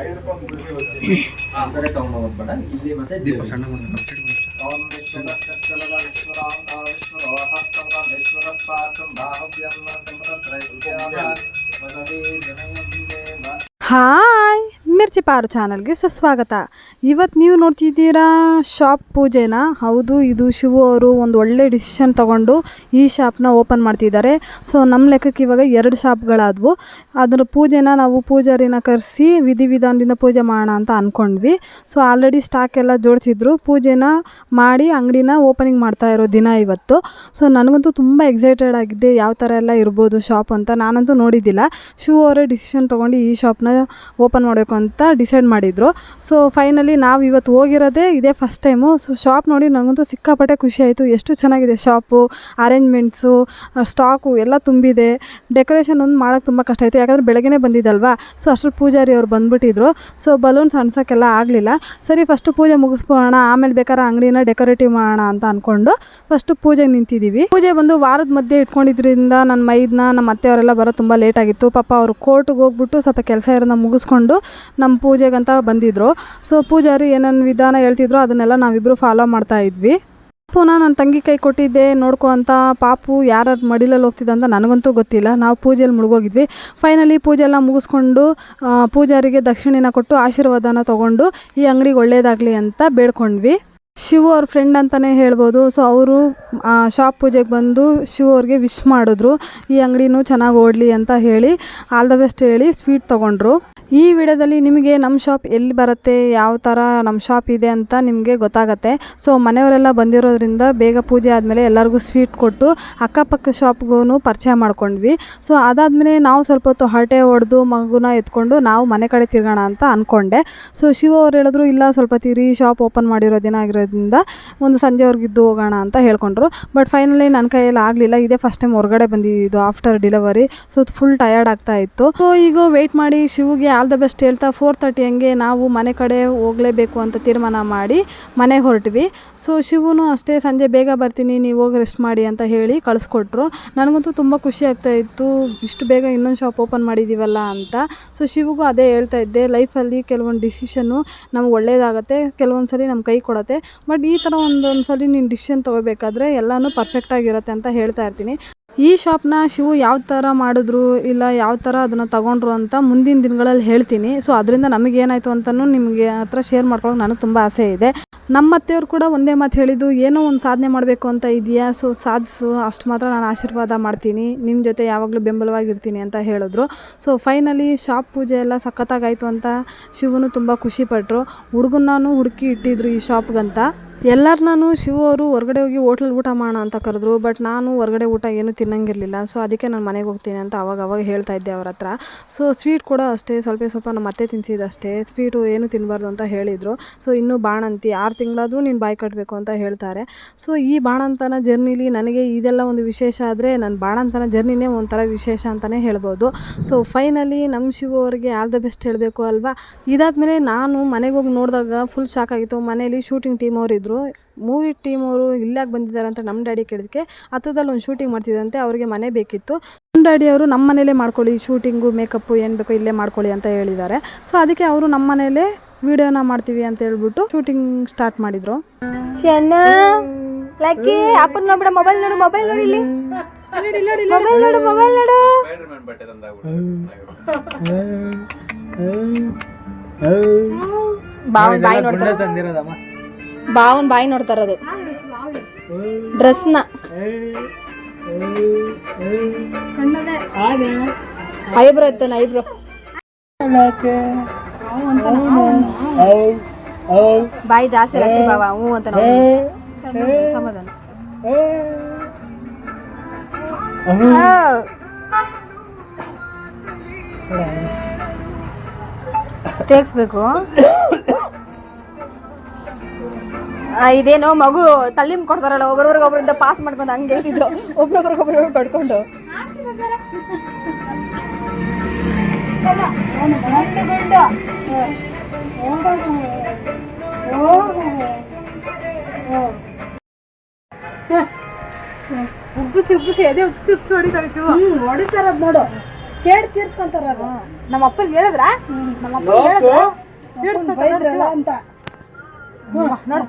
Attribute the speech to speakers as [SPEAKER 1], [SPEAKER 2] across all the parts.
[SPEAKER 1] ಐದು ರೂಪಾಯಿ ಕಡೆ ತಗೊಂಡು ಹೋಗ್ಬೇಡ. ಇಲ್ಲಿ ಮತ್ತೆ. ಓಂ ವಿಶ್ವದಕ್ಷಸ್ಥಲದ
[SPEAKER 2] ಮಿರ್ಚಿ ಪಾರು ಚಾನಲ್ಗೆ ಸುಸ್ವಾಗತ. ಇವತ್ತು ನೀವು ನೋಡ್ತಿದ್ದೀರಾ ಶಾಪ್ ಪೂಜೆನ? ಹೌದು, ಇದು ಶಿವು ಅವರು ಒಂದು ಒಳ್ಳೆ ಡಿಸಿಷನ್ ತೊಗೊಂಡು ಈ ಶಾಪ್ನ ಓಪನ್ ಮಾಡ್ತಿದ್ದಾರೆ. ಸೊ ನಮ್ಮ ಲೆಕ್ಕಕ್ಕೆ ಇವಾಗ ಎರಡು ಶಾಪ್ಗಳಾದವು. ಅದರ ಪೂಜೆನ ನಾವು ಪೂಜಾರಿನ ಕರೆಸಿ ವಿಧಿವಿಧಾನದಿಂದ ಪೂಜೆ ಮಾಡೋಣ ಅಂತ ಅಂದ್ಕೊಂಡ್ವಿ ಸೊ, ಆಲ್ರೆಡಿ ಸ್ಟಾಕ್ ಎಲ್ಲ ಜೋಡಿಸಿದ್ರು. ಪೂಜೆನ ಮಾಡಿ ಅಂಗಡಿನ ಓಪನಿಂಗ್ ಮಾಡ್ತಾ ಇರೋ ದಿನ ಇವತ್ತು. ಸೊ, ನನಗಂತೂ ತುಂಬ ಎಕ್ಸೈಟೆಡ್ ಆಗಿದ್ದೆ ಯಾವ ಥರ ಎಲ್ಲ ಇರ್ಬೋದು ಶಾಪ್ ಅಂತ. ನಾನಂತೂ ನೋಡಿದ್ದಿಲ್ಲ. ಶಿವು ಅವರೇ ಡಿಸಿಷನ್ ತೊಗೊಂಡು ಈ ಶಾಪ್ನ ಓಪನ್ ಮಾಡಬೇಕು ಅಂತ ಡಿಸೈಡ್ ಮಾಡಿದರು. ಸೊ ಫೈನಲಿ ನಾವು ಇವತ್ತು ಹೋಗಿರೋದೇ ಇದೇ ಫಸ್ಟ್ ಟೈಮು ಸೊ ಶಾಪ್ ನೋಡಿ ನನಗಂತೂ ಸಿಕ್ಕಾಪಟ್ಟೆ ಖುಷಿ ಆಯಿತು. ಎಷ್ಟು ಚೆನ್ನಾಗಿದೆ ಶಾಪು ಅರೇಂಜ್ಮೆಂಟ್ಸು ಸ್ಟಾಕು ಎಲ್ಲ ತುಂಬಿದೆ. ಡೆಕೋರೇಷನ್ ಒಂದು ಮಾಡೋಕ್ಕೆ ತುಂಬ ಕಷ್ಟ ಆಯಿತು. ಯಾಕಂದರೆ ಬೆಳಗ್ಗೆ ಬಂದಿದ್ದಲ್ವಾ? ಸೊ ಅಷ್ಟರಲ್ಲಿ ಪೂಜಾರಿ ಅವ್ರು ಬಂದುಬಿಟ್ಟಿದ್ರು. ಸೊ ಬಲೂನ್ಸ್ ಅನ್ಸೋಕ್ಕೆಲ್ಲ ಆಗಲಿಲ್ಲ. ಸರಿ ಫಸ್ಟು ಪೂಜೆ ಮುಗಿಸ್ಬೋಣ ಆಮೇಲೆ ಬೇಕಾದ್ರೆ ಅಂಗಡಿನ ಡೆಕೋರೇಟಿವ್ ಮಾಡೋಣ ಅಂತ ಅಂದ್ಕೊಂಡು ಫಸ್ಟು ಪೂಜೆಗೆ ನಿಂತಿದ್ದೀವಿ ಪೂಜೆ ಬಂದು ವಾರದ ಮಧ್ಯೆ ಇಟ್ಕೊಂಡಿದ್ರಿಂದ ನನ್ನ ಮೈದನ್ನ ನಮ್ಮ ಅತ್ತೆಯವರೆಲ್ಲ ಬರೋ ತುಂಬ ಲೇಟ್ ಆಗಿತ್ತು. ಪಾಪ ಅವರು ಕೋರ್ಟ್ಗೆ ಹೋಗ್ಬಿಟ್ಟು ಸ್ವಲ್ಪ ಕೆಲಸ ಇರೋದನ್ನ ಮುಗಿಸ್ಕೊಂಡು ನಮ್ಮ ಪೂಜೆಗಂತ ಬಂದಿದ್ರು. ಸೊ ಪೂಜಾರಿ ಏನೇನು ವಿಧಾನ ಹೇಳ್ತಿದ್ರು ಅದನ್ನೆಲ್ಲ ನಾವಿಬ್ಬರು ಫಾಲೋ ಮಾಡ್ತಾ ಇದ್ವಿ. ಪುನಃ ನನ್ನ ತಂಗಿ ಕೈ ಕೊಟ್ಟಿದ್ದೆ, ನೋಡ್ಕೊ ಅಂತ ಪಾಪು ಯಾರು ಮಡಿಲಲ್ಲಿ ಹೋಗ್ತಿದ್ದ ಅಂತ ನನಗಂತೂ ಗೊತ್ತಿಲ್ಲ. ನಾವು ಪೂಜೆಯಲ್ಲಿ ಮುಳುಗೋಗಿದ್ವಿ. ಫೈನಲಿ ಪೂಜೆ ಎಲ್ಲ ಮುಗಿಸ್ಕೊಂಡು ಪೂಜಾರಿಗೆ ದಕ್ಷಿಣೆನ ಕೊಟ್ಟು ಆಶೀರ್ವಾದನ ತೊಗೊಂಡು ಈ ಅಂಗಡಿಗೆ ಒಳ್ಳೇದಾಗಲಿ ಅಂತ ಬೇಡ್ಕೊಂಡ್ವಿ. ಶಿವು ಅವ್ರ ಫ್ರೆಂಡ್ ಅಂತಲೇ ಹೇಳ್ಬೋದು. ಸೊ ಅವರು ಶಾಪ್ ಪೂಜೆಗೆ ಬಂದು ಶಿವು ಅವ್ರಿಗೆ ವಿಶ್ ಮಾಡಿದ್ರು. ಈ ಅಂಗಡಿನೂ ಚೆನ್ನಾಗಿ ಓಡಲಿ ಅಂತ ಹೇಳಿ ಆಲ್ ದ ಬೆಸ್ಟ್ ಹೇಳಿ ಸ್ವೀಟ್ ತೊಗೊಂಡ್ರು. ಈ ವಿಡಿಯೋದಲ್ಲಿ ನಿಮಗೆ ನಮ್ಮ ಶಾಪ್ ಎಲ್ಲಿ ಬರುತ್ತೆ, ಯಾವ ಥರ ನಮ್ಮ ಶಾಪ್ ಇದೆ ಅಂತ ನಿಮಗೆ ಗೊತ್ತಾಗತ್ತೆ. ಸೊ ಮನೆಯವರೆಲ್ಲ ಬಂದಿರೋದ್ರಿಂದ ಬೇಗ ಪೂಜೆ ಆದಮೇಲೆ ಎಲ್ಲರಿಗೂ ಸ್ವೀಟ್ ಕೊಟ್ಟು ಅಕ್ಕಪಕ್ಕ ಶಾಪ್ಗೂ ಪರಿಚಯ ಮಾಡ್ಕೊಂಡ್ವಿ. ಸೊ ಅದಾದಮೇಲೆ ನಾವು ಸ್ವಲ್ಪ ಹೊತ್ತು ಹರಟೆ ಹೊಡೆದು ಮಗುನ ಎತ್ಕೊಂಡು ನಾವು ಮನೆ ಕಡೆ ತಿರ್ಗೋಣ ಅಂತ ಅಂದ್ಕೊಂಡೆ ಸೊ ಶಿವ ಅವ್ರು ಹೇಳಿದ್ರು, ಇಲ್ಲ, ಸ್ವಲ್ಪ ತಿರಿ ಶಾಪ್ ಓಪನ್ ಮಾಡಿರೋ ದಿನ ಆಗಿರೋದ್ರಿಂದ ಒಂದು ಸಂಜೆವರೆಗಿದ್ದು ಹೋಗೋಣ ಅಂತ ಹೇಳ್ಕೊಂಡ್ರು. ಬಟ್ ಫೈನಲಿ ನನ್ನ ಕೈಯಲ್ಲಿ ಆಗಲಿಲ್ಲ. ಇದೇ ಫಸ್ಟ್ ಟೈಮ್ ಹೊರಗಡೆ ಬಂದಿದ್ದು after delivery so full tired ಆಗ್ತಾ ಇತ್ತು. ಸೊ ಈಗ ವೆಯ್ಟ್ ಮಾಡಿ ಶಿವಗೆ ಆಲ್ ದ ಬೆಸ್ಟ್ ಹೇಳ್ತಾ ಫೋರ್ ತರ್ಟಿ ಹಂಗೆ ನಾವು ಮನೆ ಕಡೆ ಹೋಗಲೇಬೇಕು ಅಂತ ತೀರ್ಮಾನ ಮಾಡಿ ಮನೆಗೆ ಹೊರಟ್ವಿ. ಸೊ ಶಿವನು ಅಷ್ಟೇ ಸಂಜೆ ಬೇಗ ಬರ್ತೀನಿ, ನೀವು ಹೋಗಿ ರೆಸ್ಟ್ ಮಾಡಿ ಅಂತ ಹೇಳಿ ಕಳಿಸ್ಕೊಟ್ರು. ನನಗಂತೂ ತುಂಬ ಖುಷಿ ಆಗ್ತಾ ಇತ್ತು. ಇಷ್ಟು ಬೇಗ ಇನ್ನೊಂದು ಶಾಪ್ ಓಪನ್ ಮಾಡಿದ್ದೀವಲ್ಲ ಅಂತ. ಸೊ ಶಿವಗೂ ಅದೇ ಹೇಳ್ತಾ ಇದ್ದೆ ಲೈಫಲ್ಲಿ ಕೆಲವೊಂದು ಡಿಸಿಷನ್ನು ನಮ್ಗೆ ಒಳ್ಳೇದಾಗುತ್ತೆ, ಕೆಲವೊಂದು ಸಲ ನಮ್ಮ ಕೈ ಕೊಡುತ್ತೆ. ಬಟ್ ಈ ಥರ ಒಂದೊಂದು ಸಲ ನೀನು ಡಿಸಿಷನ್ ತೊಗೋಬೇಕಾದ್ರೆ ಎಲ್ಲನೂ ಪರ್ಫೆಕ್ಟಾಗಿರುತ್ತೆ ಅಂತ ಹೇಳ್ತಾ ಇರ್ತೀನಿ. ಈ ಶಾಪ್ನ ಶಿವು ಯಾವ ಥರ ಮಾಡಿದ್ರು ಇಲ್ಲ ಯಾವ ಥರ ಅದನ್ನು ತಗೊಂಡ್ರು ಅಂತ ಮುಂದಿನ ದಿನಗಳಲ್ಲಿ ಹೇಳ್ತೀನಿ. ಸೊ ಅದರಿಂದ ನಮಗೇನಾಯಿತು ಅಂತಲೂ ನಿಮಗೆ ಹತ್ರ ಶೇರ್ ಮಾಡ್ಕೊಳ್ಳೋಕೆ ನನಗೆ ತುಂಬ ಆಸೆ ಇದೆ. ನಮ್ಮ ಅತ್ತೆಯವ್ರು ಕೂಡ ಒಂದೇ ಮಾತು ಹೇಳಿದ್ದು, ಏನೋ ಒಂದು ಸಾಧನೆ ಮಾಡಬೇಕು ಅಂತ ಇದೆಯಾ? ಸೊ ಸಾಧಿಸು, ಅಷ್ಟು ಮಾತ್ರ ನಾನು ಆಶೀರ್ವಾದ ಮಾಡ್ತೀನಿ. ನಿಮ್ಮ ಜೊತೆ ಯಾವಾಗಲೂ ಬೆಂಬಲವಾಗಿರ್ತೀನಿ ಅಂತ ಹೇಳಿದ್ರು. ಸೊ ಫೈನಲಿ ಶಾಪ್ ಪೂಜೆ ಎಲ್ಲ ಸಖತ್ತಾಗಾಯಿತು ಅಂತ ಶಿವನು ತುಂಬ ಖುಷಿಪಟ್ಟರು ಹುಡುಗನ್ನೂ ಹುಡುಕಿ ಇಟ್ಟಿದ್ರು ಈ ಶಾಪ್ಗಂತ. ಎಲ್ಲರನ್ನೂ ಶಿವ ಅವರು ಹೊರಗಡೆ ಹೋಗಿ ಹೋಟ್ಲಲ್ಲಿ ಊಟ ಮಾಡೋಣ ಅಂತ ಕರೆದ್ರು, ಬಟ್ ನಾನು ಹೊರಗಡೆ ಊಟ ಏನು ತಿನ್ನಂಗಿರಲಿಲ್ಲ. ಸೊ ಅದಕ್ಕೆ ನಾನು ಮನೆಗೆ ಹೋಗ್ತೀನಿ ಅಂತ ಅವಾಗ ಅವಾಗ ಹೇಳ್ತಾ ಇದ್ದೆ ಅವ್ರ ಹತ್ರ. ಸೊ ಸ್ವೀಟ್ ಕೂಡ ಅಷ್ಟೇ, ಸ್ವಲ್ಪ ಸ್ವಲ್ಪ ನಮ್ಮ ಅತ್ತೆ ತಿನ್ಸಿದ್ದಷ್ಟೇ ಸ್ವೀಟು ಏನು ತಿನ್ನಬಾರ್ದು ಅಂತ ಹೇಳಿದರು. ಸೊ ಇನ್ನೂ ಬಾಣಂತಿ, ಆರು ತಿಂಗಳಾದರೂ ನೀನು ಬಾಯಿ ಕಟ್ಟಬೇಕು ಅಂತ ಹೇಳ್ತಾರೆ. ಸೊ ಈ ಬಾಣಂತನ ಜರ್ನಿಲಿ ನನಗೆ ಇದೆಲ್ಲ ಒಂದು ವಿಶೇಷ ಆದರೆ ನನ್ನ ಬಾಣಂತನ ಜರ್ನಿನೇ ಒಂಥರ ವಿಶೇಷ ಅಂತಲೇ ಹೇಳ್ಬೋದು. ಸೊ ಫೈನಲಿ ನಮ್ಮ ಶಿವ ಅವರಿಗೆ ಆಲ್ ದ ಬೆಸ್ಟ್ ಹೇಳಬೇಕು ಅಲ್ವಾ? ಇದಾದಮೇಲೆ ನಾನು ಮನೆಗೆ ಹೋಗಿ ನೋಡಿದಾಗ ಫುಲ್ ಶಾಕ್ ಆಗಿತ್ತು. ಮನೇಲಿ ಶೂಟಿಂಗ್ ಟೀಮ್ ಅವ್ರು ಮೂವಿ ಟೀಮ್ ಅವರು ಇಲ್ಲಾಗಿ ಬಂದಿದ್ದಾರೆ ಅಂತ ನಮ್ಮ ಡ್ಯಾಡಿ ಕೇಳಿದಕ್ಕೆ ಹತ್ತದಲ್ಲಿ ಒಂದು ಶೂಟಿಂಗ್ ಮಾಡ್ತಿದ್ದಂತೆ ಅವರಿಗೆ ಮನೆ ಬೇಕಿತ್ತು. ನಮ್ಮ ಡ್ಯಾಡಿ ಅವರು ನಮ್ಮ ಮನೇಲೇ ಮಾಡ್ಕೊಳ್ಳಿ ಶೂಟಿಂಗು ಮೇಕಪ್ಪು ಏನು ಬೇಕೋ ಇಲ್ಲೇ ಮಾಡ್ಕೊಳ್ಳಿ ಅಂತ ಹೇಳಿದ್ದಾರೆ. ಸೊ ಅದಕ್ಕೆ ಅವರು ನಮ್ಮ ಮನೇಲೇ ವಿಡಿಯೋನ ಮಾಡ್ತೀವಿ ಅಂತ ಹೇಳ್ಬಿಟ್ಟು ಶೂಟಿಂಗ್ ಸ್ಟಾರ್ಟ್ ಮಾಡಿದ್ರು.
[SPEAKER 3] ಲಕ್ಕಿ ಅಪ್ಪನ ನೋಡ್ಬಿಡ ಮೊಬೈಲ್ ನೋಡು ಮೊಬೈಲ್ ನೋಡಿ ಇಲ್ಲಿ. ಮೊಬೈಲ್ ನೋಡು ಮೊಬೈಲ್ ನೋಡು. ಬಾವನ್ ಬಾಯಿ ನೋಡ್ತಾರ ಬಾವನ್ ಬಾಯಿ ನೋಡ್ತಾರ ಅದು ಡ್ರೆಸ್ನ ಐಬ್ರೋ ಇತ್ತಾನ ಐಬ್ರೋ ಬಾಯಿ ಜಾಸ್ತಿ ರಾಸಿ ಬಾವ ಹ್ಞೂ ಅಂತ ನೋಡಿ ಸಮಾಧಾನ ತೇಗ್ಸ್ಬೇಕು ಆ, ಇದೇನೋ ಮಗು ತಲ್ಲಿಮ್ ಕೊಡ್ತಾರಲ್ಲ ಒಬ್ಬರವ್ರಿಗೆ ಒಬ್ಬರಿಂದ ಪಾಸ್ ಮಾಡ್ಕೊಂಡು ಹಂಗೆ ಹೇಳ್ತಿದ್ದು ಒಬ್ರೊಬ್ರು ಪಡ್ಕೊಂಡು
[SPEAKER 2] ಉಬ್ಬಿಸಿ ಉಬ್ಬಿಸಿ ಅದೇ ಉಬ್ಬಿಸಿ ಉಬ್ಬಿಸಿ ಹೊಡಿತಾರೆ ಶಿವ.
[SPEAKER 4] ಹೊಡಿತಾರ ನೋಡು.
[SPEAKER 2] ಸೇಡ್ ತೀರ್ಸ್ಕೊಂತಾರ
[SPEAKER 3] ನಮ್ಮ ಅಪ್ಪನ್ ಹೇಳಿದ್ರ? ನಮ್ಮ ಅಪ್ಪ ಹೇಳಿದ್ರ?
[SPEAKER 2] ಬೈದ್ರಲ್ಲ ಅಂತ.
[SPEAKER 3] ನೋಡು.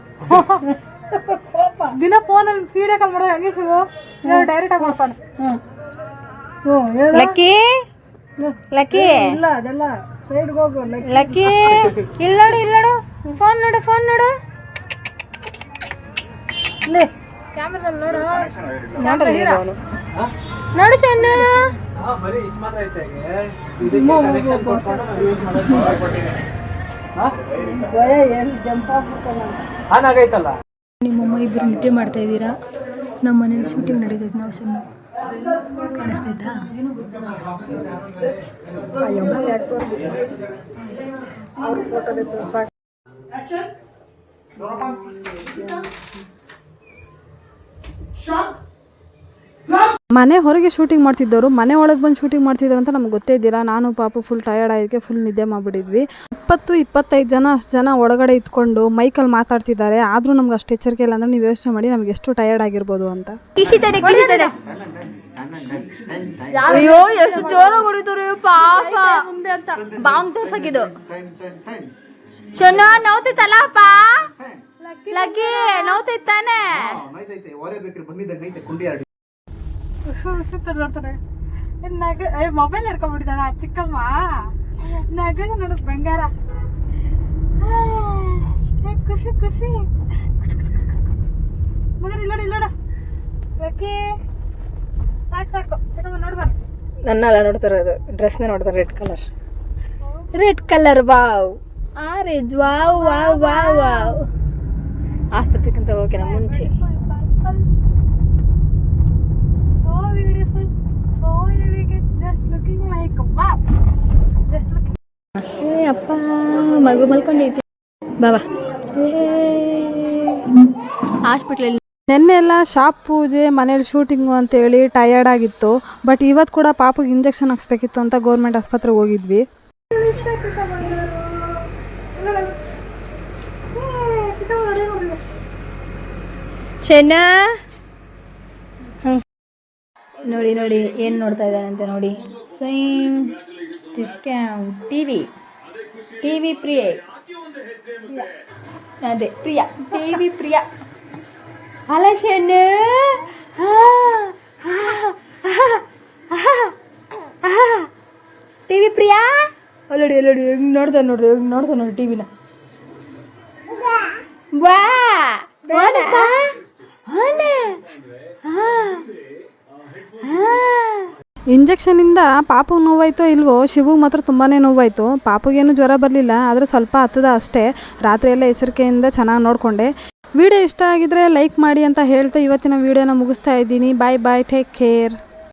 [SPEAKER 2] ದಿನ ಫೋನಲ್ಲಿ ವಿಡಿಯೋ ಕಾಲ್ ಮಾಡೋದು ಹಂಗೆ ಶಿವು? ಡೈರೆಕ್ಟ್ ಆಗಿ ಮಾಡ್ತಾನೆ. ಹ್ಞೂ
[SPEAKER 3] ಲಕ್ಕಿ? ಲಕ್ಕಿ?
[SPEAKER 2] ಇಲ್ಲ ಅದೆಲ್ಲ ಸೈಡ್ಗೆ ಹೋಗು
[SPEAKER 3] ಲಕ್ಕಿ. ಇಲ್ಲ ನೋಡು ಇಲ್ಲ ನೋಡು. ಫೋನ್ ನೋಡು ಫೋನ್ ನೋಡು.
[SPEAKER 2] ಇಲ್ಲೇ ಕ್ಯಾಮ್ರಾದಲ್ಲಿ ನೋಡು.
[SPEAKER 3] ನೋಡ್ರಿ ಈಗ ನೋಡು ಸಣ್ಣ.
[SPEAKER 1] ಬರೀ ಇಷ್ಟು ಮಾತ್ರ ಐತೆ ಆನ್ ಆಗೈತಲ್ಲ
[SPEAKER 2] ನಿಮ್ಮಮ್ಮ ಇಬ್ಬರು ನಿದ್ದೆ ಮಾಡ್ತಾ ಇದ್ದೀರಾ? ನಮ್ಮ ಮನೇಲಿ ಶೂಟಿಂಗ್ ನಡೀತೈತೆ ನಾವು ಸುಮ್ಮನೆ ಕಾಣಿಸ್ತೈತಾ ತೋರ್ಸಾಕ ಮನೆ ಹೊರಗೆ ಶೂಟಿಂಗ್ ಮಾಡ್ತಿದ್ದವರು ಮನೆ ಒಳಗೆ ಬಂದು ಶೂಟಿಂಗ್ ಮಾಡ್ತಿದ್ರು ಅಂತ ನಮ್ಗೆ ಗೊತ್ತೇ ಇದ್ದೀರಾ ನಾನು ಪಾಪ ಫುಲ್ ಟಯರ್ಡ್ ಆಗಿದ್ದೆ ಫುಲ್ ನಿದ್ದೆ ಮಾಡಿಬಿಟ್ಟಿದ್ವಿ. ಇಪ್ಪತ್ತು ಇಪ್ಪತ್ತೈದು ಜನ ಅಷ್ಟು ಜನ ಒಳಗಡೆ ಇದ್ಕೊಂಡು ಮೈಕಲ್ಲಿ ಮಾತಾಡ್ತಿದ್ದಾರೆ. ಆದರೂ ನಮ್ಗೆ ಅಷ್ಟು ಎಚ್ಚರಿಕೆ ಇಲ್ಲ ಅಂದರೆ ನೀವು ಯೋಚನೆ ಮಾಡಿ ನಮ್ಗೆ ಎಷ್ಟು ಟಯರ್ಡ್ ಆಗಿರ್ಬೋದು ಅಂತ.
[SPEAKER 3] ಅಯ್ಯೋ ಎಷ್ಟು ಜೋರಾಗಿ ಹೊಡಿತಾರೆ ಪಾಪ. ಬಾಂಗ್ ಲಕ್ಕಿ ನೋವ್ತೈತ್
[SPEAKER 2] ಸೂಪರ್ ನೋಡ್ತಾರೆ ನಗ ಮೊಬೈಲ್ ಹಿಡ್ಕೊಂಡ್ಬಿಟ್ಟಿದ್ದಾಳ ಚಿಕ್ಕಮ್ಮ. ನಗದ ನೋಡಕ್ ಬಂಗಾರ. ಖುಷಿ ಖುಷಿ ಮಗನ ಇಲ್ಲೋಡು ಇಲ್ಲೋಡು ಬೇಕಿ ಸಾಕು ಸಾಕು. ಚಿಕ್ಕಮ್ಮ ನೋಡ್ಬಾರ
[SPEAKER 3] ನನ್ನಲ್ಲ ನೋಡ್ತಾರೆ ಅದು? ಡ್ರೆಸ್ನ ನೋಡ್ತಾರೆ, red colour? Red colour, wow. Orange, wow wow wow wow. ಆಸ್ಪತ್ರೆಗಿಂತ ಹೋಗಿನ ಮುಂಚೆ
[SPEAKER 2] so beautiful so elegant just looking like wow just looking
[SPEAKER 3] ಏ ಅಪ್ಪ ಮಗು ಮಲ್ಕೊಂಡೈತಿ ಬಾಬಾ ಹಾಸ್ಪಿಟ್ಲಲ್ಲಿ.
[SPEAKER 2] ನೆನ್ನೆ ಎಲ್ಲ ಶಾಪ್ ಪೂಜೆ ಮನೇಲಿ ಶೂಟಿಂಗು ಅಂತೇಳಿ ಟಯರ್ಡ್ ಆಗಿತ್ತು. ಬಟ್ ಇವತ್ತು ಕೂಡ ಪಾಪಗೆ ಇಂಜೆಕ್ಷನ್ ಹಾಕ್ಸ್ಬೇಕಿತ್ತು ಅಂತ ಗೌರ್ಮೆಂಟ್ ಆಸ್ಪತ್ರೆಗೆ ಹೋಗಿದ್ವಿ.
[SPEAKER 3] ಶನಾ? ನೋಡಿ ನೋಡಿ ಏನು ನೋಡ್ತಾ ಇದ್ದಾನೆ ಅಂತ ನೋಡಿ. ಸೈಮ್ TV T V T V Priya. ಅದೇ, ಪ್ರಿಯ ಟಿ ವಿ ಪ್ರಿಯ ಹಾ ಶನ ಟಿ ವಿ ಪ್ರಿಯಾ? ಅಲ್ಲಡಿ ಅಲ್ಲಡಿ, ಹೆಂಗೆ ನೋಡ್ದೆ ನೋಡ್ರಿ, ಹೆಂಗೆ ನೋಡ್ತಾನೆ ನೋಡ್ರಿ ಟಿ ವಿನ ವಾ ಹಾ ಅವನೇ
[SPEAKER 2] ಇಂಜೆಕ್ಷನಿಂದ ಪಾಪುಗೆ ನೋವಾಯ್ತೋ ಇಲ್ವೋ, ಶಿವುಗೆ ಮಾತ್ರ ತುಂಬಾ ನೋವಾಯಿತು. ಪಾಪುಗೇನು ಜ್ವರ ಬರಲಿಲ್ಲ, ಆದರೆ ಸ್ವಲ್ಪ ಹತ್ತದ ಅಷ್ಟೇ. ರಾತ್ರಿ ಎಲ್ಲ ಎಚ್ಚರಿಕೆಯಿಂದ ಚೆನ್ನಾಗಿ ನೋಡಿಕೊಂಡೆ. ವಿಡಿಯೋ ಇಷ್ಟ ಆಗಿದ್ರೆ ಲೈಕ್ ಮಾಡಿ ಅಂತ ಹೇಳ್ತಾ ಇವತ್ತಿನ ವಿಡಿಯೋನ ಮುಗಿಸ್ತಾ ಇದ್ದೀನಿ. ಬಾಯ್ ಬಾಯ್ ಟೇಕ್ ಕೇರ್